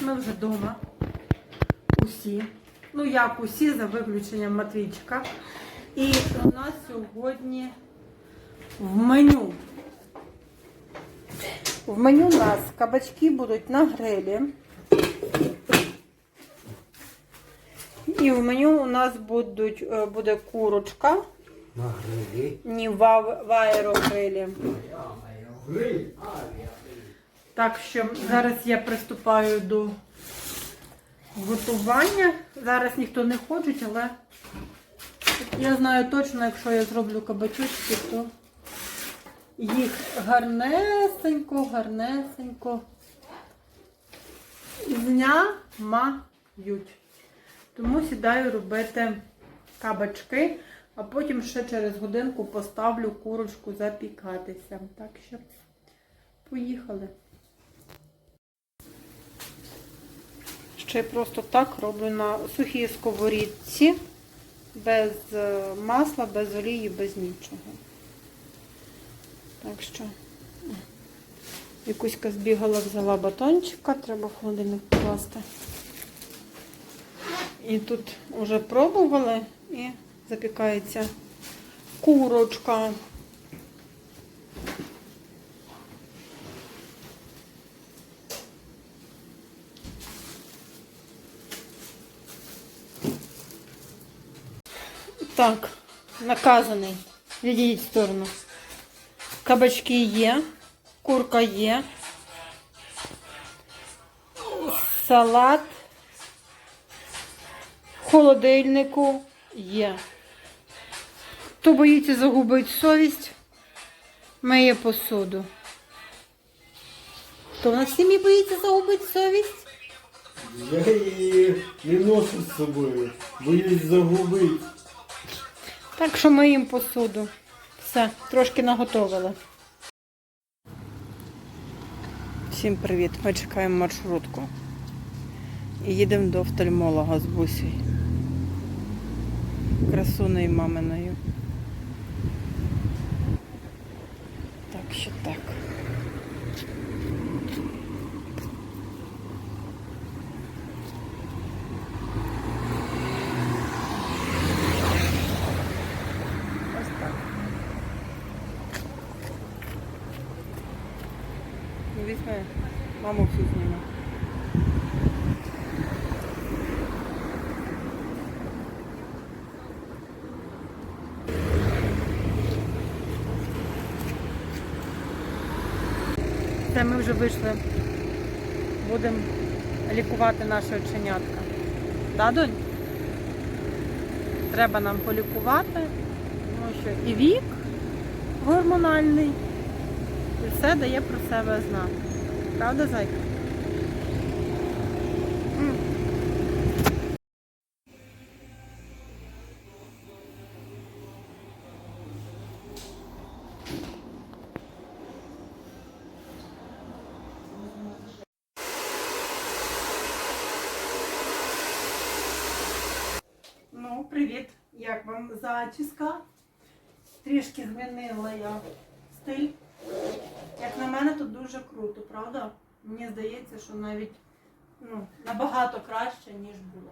Ми вже вдома. Усі. Ну, як усі, за виключенням Матвійчика. І у нас сьогодні в меню. В меню у нас кабачки будуть на грилі. І в меню у нас будуть, е, буде курочка. На грилі. Ні, в аерогрилі. Так що зараз я приступаю до готування. Зараз ніхто не ходить, але я знаю точно, якщо я зроблю кабачочки, то їх гарнесенько, гарнесенько знямають. Тому сідаю робити кабачки, а потім ще через годинку поставлю курочку запікатися. Так що поїхали. Ще просто так роблю на сухій сковорідці, без е, масла, без олії, без нічого. Так що якусь збігала, взяла батончика, треба в холодильник покласти. І тут вже пробували і запікається курочка. Так, наказаний. Відійдіть в сторону. Кабачки є, курка є. Салат холодильнику є. Хто боїться загубити совість, миє посуду. Хто в нас в сім'ї боїться загубити совість? Я її не ношу з собою, боюсь загубити. Так що миємо посуду. Все, трошки наготовили. Всім привіт! Ми чекаємо маршрутку. І їдемо до офтальмолога з бусею. Красунею маминою. Так що так. Ось так. Візьми, маму всю зніме. Це ми вже вийшли. Будемо лікувати наше оченятка. Да, донь? Треба нам полікувати, тому що і вік гормональний, все дає про себе знати. Правда, зайка? Ну, привіт. Як вам зачіска? Трішки змінила я стиль. Як на мене, то дуже круто, правда? Мені здається, що навіть ну, набагато краще, ніж було.